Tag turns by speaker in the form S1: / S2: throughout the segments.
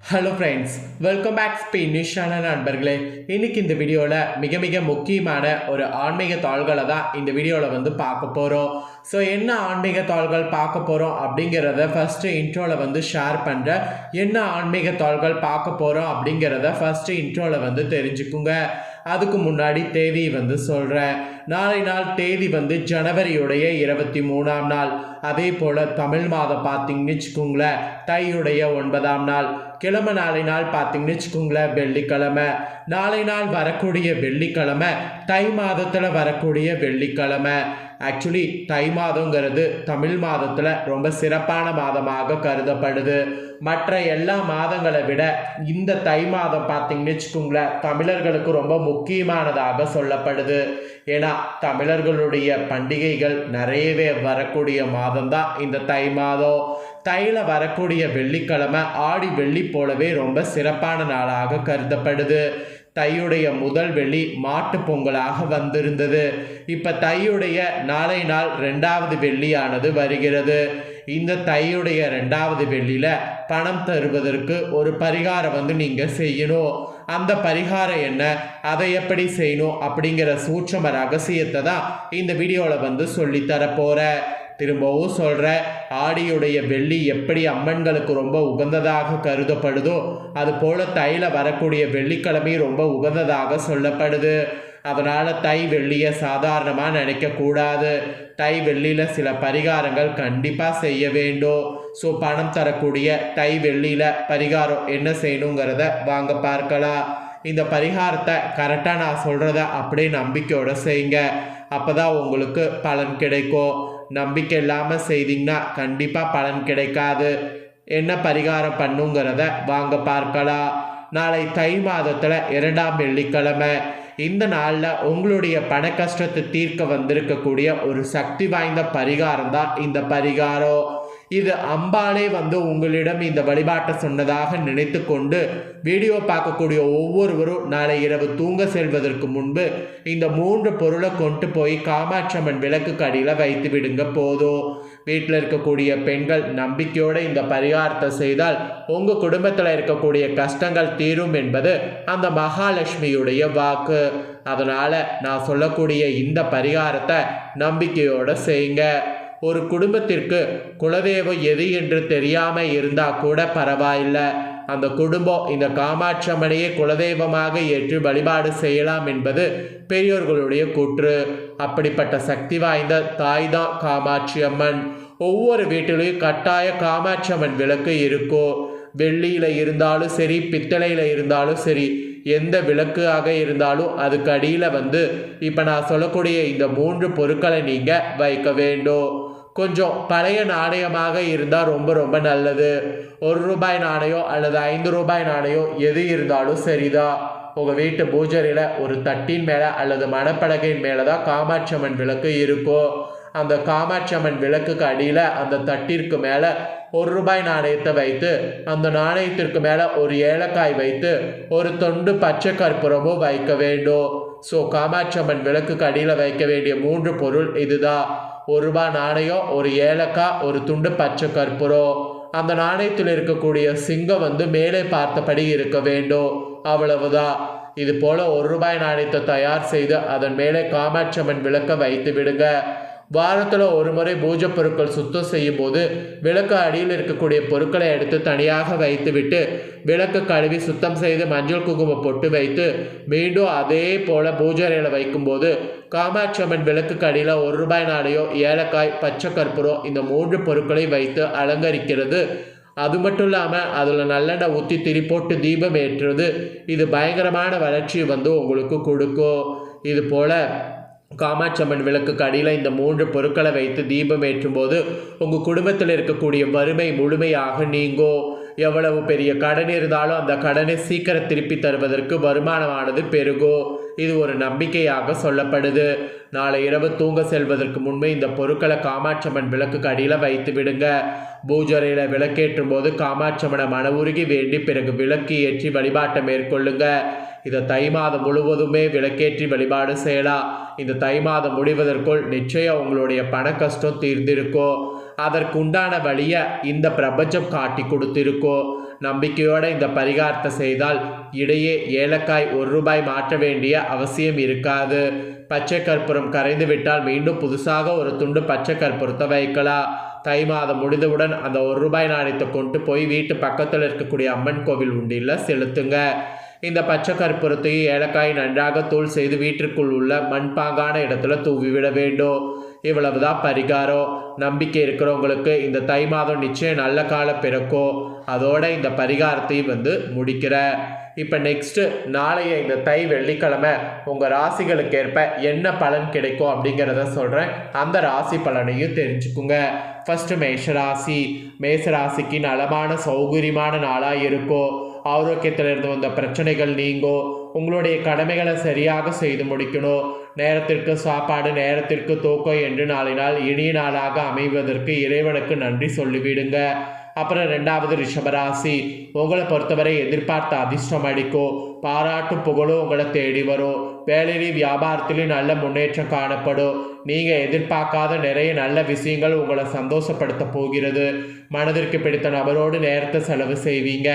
S1: Hello friends welcome back ஸ்பெயினிஷான நண்பர்களே. இன்னைக்கு இந்த வீடியோவில் மிக மிக முக்கியமான ஒரு ஆன்மீக தாள்களை தான் இந்த வீடியோவில் வந்து பார்க்க போகிறோம் ஸோ என்ன ஆன்மீக தாள்கள் பார்க்க போகிறோம் அப்படிங்கிறத ஃபஸ்ட்டு இன்ட்ரோவில் வந்து ஷேர் பண்ணுறேன் என்ன ஆன்மீக தாள்கள் பார்க்க போகிறோம் அப்படிங்கிறத ஃபஸ்ட்டு இன்ட்ரோவில் வந்து தெரிஞ்சுக்குங்க. அதுக்கு முன்னாடி தேதி வந்து சொல்கிறேன் நாளை நாள் தேதி வந்து ஜனவரியுடைய இருபத்தி மூணாம் நாள். அதே போல் தமிழ் மாதம் பார்த்தீங்கன்னு வச்சுக்கோங்களேன் தையுடைய ஒன்பதாம் நாள். கிழமை நாளை நாள் பார்த்தீங்கன்னு வச்சுக்கோங்களேன் வெள்ளிக்கிழமை. நாளை நாள் வரக்கூடிய வெள்ளிக்கிழமை தை மாதத்தில் வரக்கூடிய வெள்ளிக்கிழமை. ஆக்சுவலி தை மாதங்கிறது தமிழ் மாதத்தில் ரொம்ப சிறப்பான மாதமாக கருதப்படுது. மற்ற எல்லா மாதங்களை விட இந்த தை மாதம் பார்த்தீங்கன்னு வச்சுக்கோங்களேன் தமிழர்களுக்கு ரொம்ப முக்கியமானதாக சொல்லப்படுது. ஏன்னா தமிழர்களுடைய பண்டிகைகள் நிறையவே வரக்கூடிய மாதம் தான் இந்த தை மாதம். தையில் வரக்கூடிய வெள்ளிக்கிழமை ஆடி வெள்ளி போலவே ரொம்ப சிறப்பான நாளாக கருதப்படுது. தையுடைய முதல் வெள்ளி மாட்டு பொங்கலாக வந்திருந்தது. இப்போ தையுடைய நாளை நாள் ரெண்டாவது வெள்ளியானது வருகிறது. இந்த தையுடைய ரெண்டாவது வெள்ளியில் பணம் தருவதற்கு ஒரு பரிகாரம் வந்து நீங்கள் செய்யணும். அந்த பரிகாரம் என்ன? அதை எப்படி செய்யணும்? அப்படிங்கிற சூட்சம ரகசியத்தை தான் இந்த வீடியோவில் வந்து சொல்லித்தர போகிறேன் திரும்பவும் சொல்கிறேன் ஆடியுடைய வெள்ளி எப்படி அம்மன்களுக்கு ரொம்ப உகந்ததாக கருதப்படுதோ அது தையில் வரக்கூடிய வெள்ளிக்கிழமை ரொம்ப உகந்ததாக சொல்லப்படுது. அதனால் தை வெள்ளியை சாதாரணமாக நினைக்கக்கூடாது. தை வெள்ளியில் சில பரிகாரங்கள் கண்டிப்பாக செய்ய வேண்டும். ஸோ பணம் தரக்கூடிய தை வெள்ளியில் பரிகாரம் என்ன செய்யணுங்கிறத வாங்க பார்க்கலாம். இந்த பரிகாரத்தை கரெக்டாக நான் சொல்கிறத அப்படியே நம்பிக்கையோடு செய்யுங்க. அப்போ தான் உங்களுக்கு பலன் கிடைக்கும். நம்பிக்கை இல்லாமல் செய்தீங்கன்னா கண்டிப்பாக பலன் கிடைக்காது. என்ன பரிகாரம் பண்ணுங்கிறத வாங்க பார்க்கலாம். நாளை தை மாதத்தில் இரண்டாம் வெள்ளிக்கிழமை. இந்த நாளில் உங்களுடைய பண கஷ்டத்தை தீர்க்க வந்திருக்கக்கூடிய ஒரு சக்தி வாய்ந்த பரிகாரம் தான் இந்த பரிகாரம். இது அம்பாலே வந்து உங்களிடம் இந்த வழிபாட்டை சொன்னதாக நினைத்து கொண்டு வீடியோ பார்க்கக்கூடிய ஒவ்வொருவரும் நாளை இரவு தூங்க செல்வதற்கு முன்பு இந்த மூன்று பொருளை கொண்டு போய் காமாட்சம்மன் விளக்கு அடியில் வைத்து விடுங்க போதும். வீட்டில் இருக்கக்கூடிய பெண்கள் நம்பிக்கையோடு இந்த பரிகாரத்தை செய்தால் உங்கள் குடும்பத்தில் இருக்கக்கூடிய கஷ்டங்கள் தீரும் என்பது அந்த மகாலட்சுமியுடைய வாக்கு. அதனால் நான் சொல்லக்கூடிய இந்த பரிகாரத்தை நம்பிக்கையோடு செய்யுங்க. ஒரு குடும்பத்திற்கு குலதெய்வம் எது என்று தெரியாமல் இருந்தால் கூட பரவாயில்லை. அந்த குடும்பம் இந்த காமாட்சம்மனையே குலதெய்வமாக ஏற்று வழிபாடு செய்யலாம் என்பது பெரியோர்களுடைய கூற்று. அப்படிப்பட்ட சக்தி வாய்ந்த தாய்தான் காமாட்சி அம்மன் ஒவ்வொரு வீட்டிலையும் கட்டாய காமாட்சி அம்மன் விளக்கு இருக்கும் வெள்ளியில் இருந்தாலும் சரி பித்தளையில் இருந்தாலும் சரி எந்த விளக்காக இருந்தாலும் அதுக்கு அடியில் வந்து இப்போ நான் சொல்லக்கூடிய இந்த மூன்று பொருட்களை நீங்கள் வைக்க வேண்டும். கொஞ்சம் பழைய நாணயமாக இருந்தால் ரொம்ப ரொம்ப நல்லது. ஒரு ரூபாய் நாணயம் அல்லது ஐந்து ரூபாய் நாணயம் எது இருந்தாலும் சரிதான் உங்கள் வீட்டு பூஜரியில் ஒரு தட்டின் மேலே அல்லது மணப்பலகையின் மேலே தான் காமாட்சி அம்மன் விளக்கு இருக்கும் அந்த காமாட்சி அம்மன் விளக்குக்கு அடியில் அந்த தட்டிற்கு மேலே ஒரு ரூபாய் நாணயத்தை வைத்து அந்த நாணயத்திற்கு மேலே ஒரு ஏலக்காய் வைத்து ஒரு தொண்டு பச்சை கற்பூரமும் வைக்க வேண்டும். ஸோ காமாட்சி அம்மன் விளக்குக்கு அடியில் வைக்க வேண்டிய மூன்று பொருள் இதுதான். ஒரு ரூபாய் நாணயம் ஒரு ஏலக்காய் ஒரு துண்டு பச்சை கற்பூரம். அந்த நாணயத்தில் இருக்கக்கூடிய சிங்கம் வந்து மேலே பார்த்தபடி இருக்க வேண்டும். அவ்வளவுதான். இது போல ஒரு ரூபாய் நாணயத்தை தயார் செய்து அதன் மேலே காமாட்சம்மன் விளக்க வைத்து விடுங்க. வாரத்தில் ஒரு முறை பூஜை பொருட்கள் சுத்தம் செய்யும் போது விளக்கு அடியில் இருக்கக்கூடிய பொருட்களை எடுத்து தனியாக வைத்துவிட்டு விளக்கு கழுவி சுத்தம் செய்து மஞ்சள் குங்குமம் பொட்டு வைத்து மீண்டும் அதே போல் பூஜை அறையில் வைக்கும்போது காமாட்சி அம்மன் விளக்கு அடியில் ஒரு ரூபாய் நாளையோ ஏலக்காய் பச்சை கற்பூரம் இந்த மூன்று பொருட்களை வைத்து அலங்கரிக்கிறது. அது மட்டும் இல்லாமல் அதில் நல்லெண்ணெய் ஊற்றி திரி போட்டு தீபம் ஏற்றுறது இது பயங்கரமான வளர்ச்சி வந்து உங்களுக்கு கொடுக்கும். இது போல் காமாட்சம்மன் விளக்குக்கு அடியில் இந்த மூன்று பொருட்களை வைத்து தீபம் ஏற்றும்போது உங்கள் குடும்பத்தில் இருக்கக்கூடிய வறுமை முழுமையாக நீங்கும் எவ்வளவு பெரிய கடன் இருந்தாலும் அந்த கடனை சீக்கிரம் திருப்பி தருவதற்கு வருமானமானது பெருகும் இது ஒரு நம்பிக்கையாக சொல்லப்படுது. நாளை இரவு தூங்க செல்வதற்கு முன்பே இந்த பொருட்களை காமாட்சம்மன் விளக்குக்கு அடியில் வைத்து விடுங்க. பூஜரையில் விளக்கேற்றும் போது காமாட்சம்மனை மன உருகி வேண்டி பிறகு விளக்கு ஏற்றி வழிபாட்டை மேற்கொள்ளுங்க. இதை தை மாதம் முழுவதுமே விளக்கேற்றி வழிபாடு செய்யலாம். இந்த தை மாதம் முடிவதற்குள் நிச்சயம் உங்களுடைய பண கஷ்டம் தீர்ந்திருக்கும். அதற்கு உண்டான வழியை இந்த பிரபஞ்சம் காட்டி கொடுத்திருக்கோ. நம்பிக்கையோட இந்த பரிகாரத்தை செய்தால் இடையே ஏலக்காய் ஒரு ரூபாய் மாற்ற வேண்டிய அவசியம் இருக்காது. பச்சை கற்பூரம் கரைந்து விட்டால் மீண்டும் புதுசாக ஒரு துண்டு பச்சை கற்பூரத்தை வைக்கலாம். தை மாதம் முடிந்தவுடன் அந்த ஒரு ரூபாய் நாணயத்தை கொண்டு போய் வீட்டு பக்கத்தில் இருக்கக்கூடிய அம்மன் கோவில் உண்டியில் செலுத்துங்க. இந்த பச்சை கற்பூரத்தையும் ஏலக்காய் நன்றாக தூள் செய்து வீட்டிற்குள் உள்ள மண்பாங்கான இடத்துல தூவிவிட வேண்டும். இவ்வளவுதான் பரிகாரம். நம்பிக்கை இருக்கிறவங்களுக்கு இந்த தை மாதம் நிச்சயம் நல்ல காலம் பிறக்கும். அதோட இந்த பரிகாரத்தையும் வந்து முடிக்கிற. இப்போ நெக்ஸ்ட்டு நாளைய இந்த தை வெள்ளிக்கிழமை உங்கள் ராசிகளுக்கு ஏற்ப என்ன பலன் கிடைக்கும் அப்படிங்கிறத சொல்கிறேன் அந்த ராசி பலனையும் தெரிஞ்சுக்குங்க. ஃபஸ்ட்டு மேஷராசி மேஷராசிக்கு நலமான சௌகரியமான நாளாக இருக்கும். ஆரோக்கியத்தில் இருந்து வந்த பிரச்சனைகள் நீங்கும். உங்களுடைய கடமைகளை சரியாக செய்து முடிக்கணும். நேரத்திற்கு சாப்பாடு நேரத்திற்கு தூக்கம் என்று நாளினால் இனிய நாளாக அமைவதற்கு இறைவனுக்கு நன்றி சொல்லிவிடுங்க. அப்புறம் ரெண்டாவது ரிஷபராசி. உங்களை பொறுத்தவரை எதிர்பார்த்த அதிர்ஷ்டம் அடிக்கும். பாராட்டு புகழும் உங்களை தேடி வரும். வேலையிலையும் வியாபாரத்திலையும் நல்ல முன்னேற்றம் காணப்படும். நீங்கள் எதிர்பார்க்காத நிறைய நல்ல விஷயங்கள் உங்களை சந்தோஷப்படுத்த போகிறது. மனதிற்கு பிடித்த நபரோடு நேரத்தை செலவு செய்வீங்க.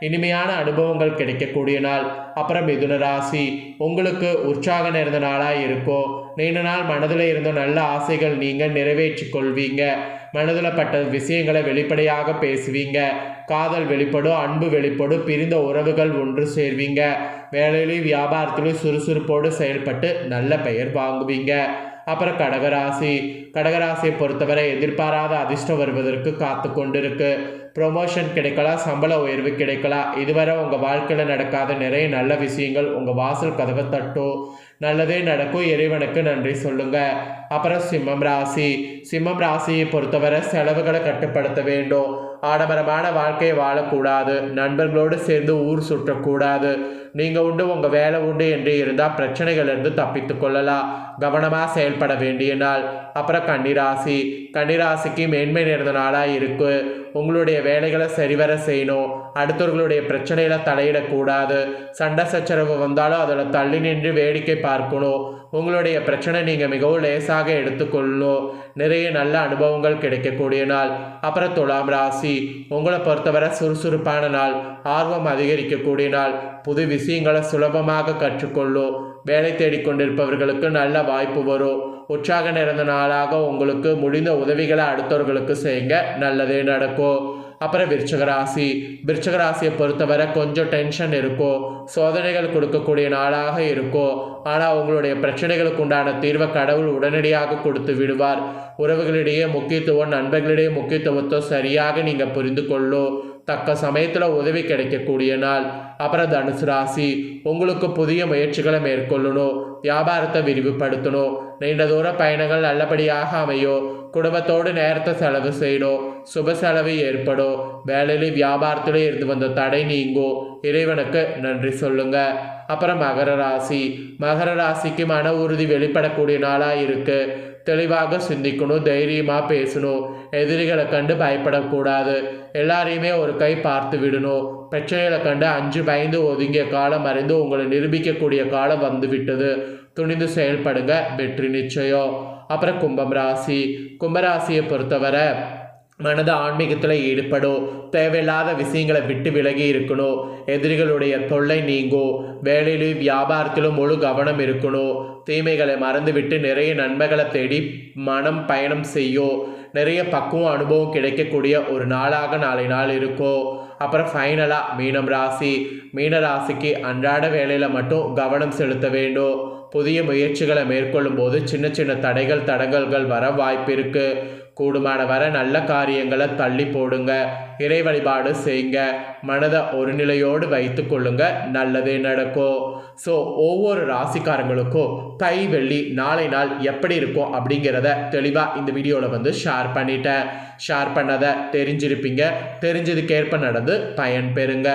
S1: இனிமையான அனுபவங்கள் கிடைக்கக்கூடிய நாள். அப்புறம் மிதுன ராசி. உங்களுக்கு உற்சாக நிறைந்த நாளாக இருக்கும். நீண்ட நாள் மனதில் இருந்த நல்ல ஆசைகள் நீங்கள் நிறைவேற்றி கொள்வீங்க. மனதில் பட்ட விஷயங்களை வெளிப்படையாக பேசுவீங்க. காதல் வெளிப்படும் அன்பு வெளிப்படும் பிரிந்த உறவுகள் ஒன்று சேர்வீங்க. வேலையிலையும் வியாபாரத்திலையும் சுறுசுறுப்போடு செயல்பட்டு நல்ல பெயர் வாங்குவீங்க. அப்புறம் கடகராசி. கடகராசியை பொறுத்தவரை எதிர்பாராத அதிர்ஷ்டம் வருவதற்கு காத்து கொண்டிருக்கு. ப்ரொமோஷன் கிடைக்கலாம் சம்பள உயர்வு கிடைக்கலாம். இதுவரை உங்கள் வாழ்க்கையில் நடக்காத நிறைய நல்ல விஷயங்கள் உங்கள் வாசல் கதவை தட்டும். நல்லதே நடக்கும். இறைவனுக்கு நன்றி சொல்லுங்க. அப்புறம் சிம்மம் ராசி. சிம்மம் ராசியை பொறுத்தவரை செலவுகளை கட்டுப்படுத்த வேண்டும். ஆடம்பரமான வாழ்க்கையை வாழக்கூடாது. நண்பர்களோடு சேர்ந்து ஊர் சுற்றக்கூடாது. நீங்கள் உண்டு உங்கள் வேலை உண்டு என்று இருந்தால் பிரச்சனைகளிலிருந்து தப்பித்து கொள்ளலாம். கவனமாக செயல்பட வேண்டிய நாள். அப்புறம் கன்னிராசி. கன்னிராசிக்கு மேன்மை நிறைந்த நாளாக இருக்குது உங்களுடைய வேலைகளை சரிவர செய்யணும். அடுத்தவர்களுடைய பிரச்சனையில தலையிடக்கூடாது. சண்டை சச்சரவு வந்தாலும் அதில் தள்ளி நின்று வேடிக்கை பார்க்கணும். உங்களுடைய பிரச்சனை நீங்கள் மிகவும் லேசாக எடுத்துக்கொள்ளணும். நிறைய நல்ல அனுபவங்கள் கிடைக்கக்கூடிய நாள். அப்புறம் துலாம் ராசி. உங்களை பொறுத்தவரை சுறுசுறுப்பான நாள். ஆர்வம் அதிகரிக்கக்கூடிய நாள். புது விஷயங்களை சுலபமாக கற்றுக்கொள்ளும். வேலை தேடிக்கொண்டிருப்பவர்களுக்கு நல்ல வாய்ப்பு வரும். உற்சாக நிறைந்த நாளாக உங்களுக்கு முடிந்த உதவிகளை அடுத்தவர்களுக்கு செய்யுங்க. நல்லதே நடக்கும். அப்புறம் விருச்சக ராசி. விருச்சக ராசியை பொறுத்தவரை கொஞ்சம் டென்ஷன் இருக்கும். சோதனைகள் கொடுக்கக்கூடிய நாளாக இருக்கும். ஆனால் உங்களுடைய பிரச்சனைகளுக்கு உண்டான தீர்வை கடவுள் உடனடியாக கொடுத்து விடுவார். உறவுகளிடையே முக்கியத்துவம் நண்பர்களிடையே முக்கியத்துவத்தை சரியாக நீங்கள் புரிந்து கொள்ளும். தக்க சமயத்தில் உதவி கிடைக்கக்கூடிய நாள். அப்புறம் தனுசு ராசி உங்களுக்கு புதிய முயற்சிகளை மேற்கொள்ளணும். வியாபாரத்தை விரிவுபடுத்தணும். நீண்ட தூர பயணங்கள் நல்லபடியாக அமையும். குடும்பத்தோடு நேரத்தை செலவு செய்யணும். சுப செலவு ஏற்படும். வேலையிலும் வியாபாரத்திலும் இருந்து வந்த தடை நீங்கும். இறைவனுக்கு நன்றி சொல்லுங்கள் அப்புறம் மகர ராசி. மகர ராசிக்கு மன உறுதி வெளிப்படக்கூடிய நாளாக இருக்கு. தெளிவாக சிந்திக்கணும் தைரியமாக பேசணும். எதிரிகளை கண்டு பயப்படக்கூடாது. எல்லாரையுமே ஒரு கை பார்த்து விடணும். பிரச்சனைகளை கண்டு அஞ்சு பயந்து ஒதுங்கிய காலம் அறிந்து உங்களை நிரூபிக்கக்கூடிய காலம் வந்து விட்டது துணிந்து செயல்படுங்க. வெற்றி நிச்சயம். அப்புறம் கும்பம் ராசி. கும்பராசியை பொறுத்தவரை மனது ஆன்மீகத்தில் ஈடுபடும் தேவையில்லாத விஷயங்களை விட்டு விலகி இருக்கணும் எதிரிகளுடைய தொல்லை நீங்கும் வேலையிலும் வியாபாரத்திலும் முழு கவனம் இருக்கணும் தீமைகளை மறந்துவிட்டு நிறைய நன்மைகளை தேடி மனம் பயணம் செய்யும் நிறைய பக்குவம் அனுபவம் கிடைக்கக்கூடிய ஒரு நாளாக நாளை நாள் இருக்கும் அப்புறம் ஃபைனலாக மீனம் ராசி. மீன ராசிக்கு அன்றாட வேலையில் மட்டும் கவனம் செலுத்த வேண்டும் புதிய முயற்சிகளை மேற்கொள்ளும் போது சின்ன சின்ன தடைகள் தடங்கல்கள் வர வாய்ப்பு இருக்குது கூடுமான வர நல்ல காரியங்களை தள்ளி போடுங்க. இறை வழிபாடு செய்யுங்க மனதை ஒரு நிலையோடு வைத்து கொள்ளுங்க. நல்லதே நடக்கும். ஸோ ஒவ்வொரு ராசிக்காரங்களுக்கும் தை வெள்ளி நாளை நாள் எப்படி இருக்கும் அப்படிங்கிறத தெளிவாக இந்த வீடியோவில் வந்து ஷேர் பண்ணிட்டேன். ஷேர் பண்ணதை தெரிஞ்சிருப்பீங்க. தெரிஞ்சதுக்கேற்ப நடந்து பயன் பெறுங்க.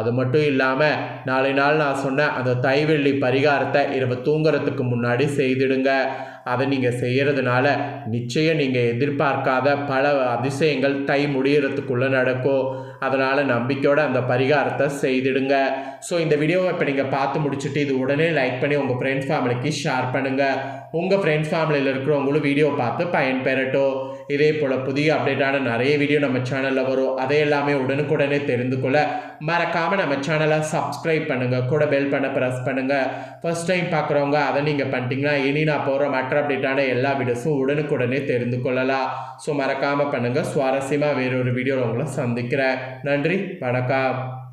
S1: அது மட்டும் இல்லாமல் நாளை நாள் நான் சொன்ன அந்த தைவெள்ளி பரிகாரத்தை இரவு தூங்குறதுக்கு முன்னாடி செய்திடுங்க. அதை நீங்கள் செய்கிறதுனால நிச்சயம் நீங்கள் எதிர்பார்க்காத பல அதிசயங்கள் தை முடிகிறதுக்குள்ளே நடக்கும். அதனால் நம்பிக்கையோடு அந்த பரிகாரத்தை செய்திடுங்க. ஸோ இந்த வீடியோவை இப்போ நீங்கள் பார்த்து முடிச்சுட்டு இது உடனே லைக் பண்ணி உங்கள் ஃப்ரெண்ட்ஸ் ஃபேமிலிக்கு ஷேர் பண்ணுங்கள் உங்கள் ஃப்ரெண்ட்ஸ் ஃபேமிலியில் இருக்கிறவங்களும் வீடியோ பார்த்து பயன்பெறட்டும். இதே போல் புதிய அப்டேட்டான நிறைய வீடியோ நம்ம சேனலில் வரும். அதை எல்லாமே உடனுக்குடனே தெரிந்து கொள்ள மறக்காமல் நம்ம சேனலை சப்ஸ்கிரைப் பண்ணுங்கள் கூட பெல் பண்ண ப்ரெஸ் பண்ணுங்கள் ஃபஸ்ட் டைம் பார்க்குறவங்க அதை நீங்கள் பண்ணிட்டீங்கன்னா இனி நான் போகிற மற்ற அப்டேட்டான எல்லா வீடியோஸும் உடனுக்குடனே தெரிந்து கொள்ளலாம். ஸோ மறக்காமல் பண்ணுங்கள் சுவாரஸ்யமாக வேறொரு வீடியோவில் உங்களை சந்திக்கிறேன். நன்றி. வணக்கம்.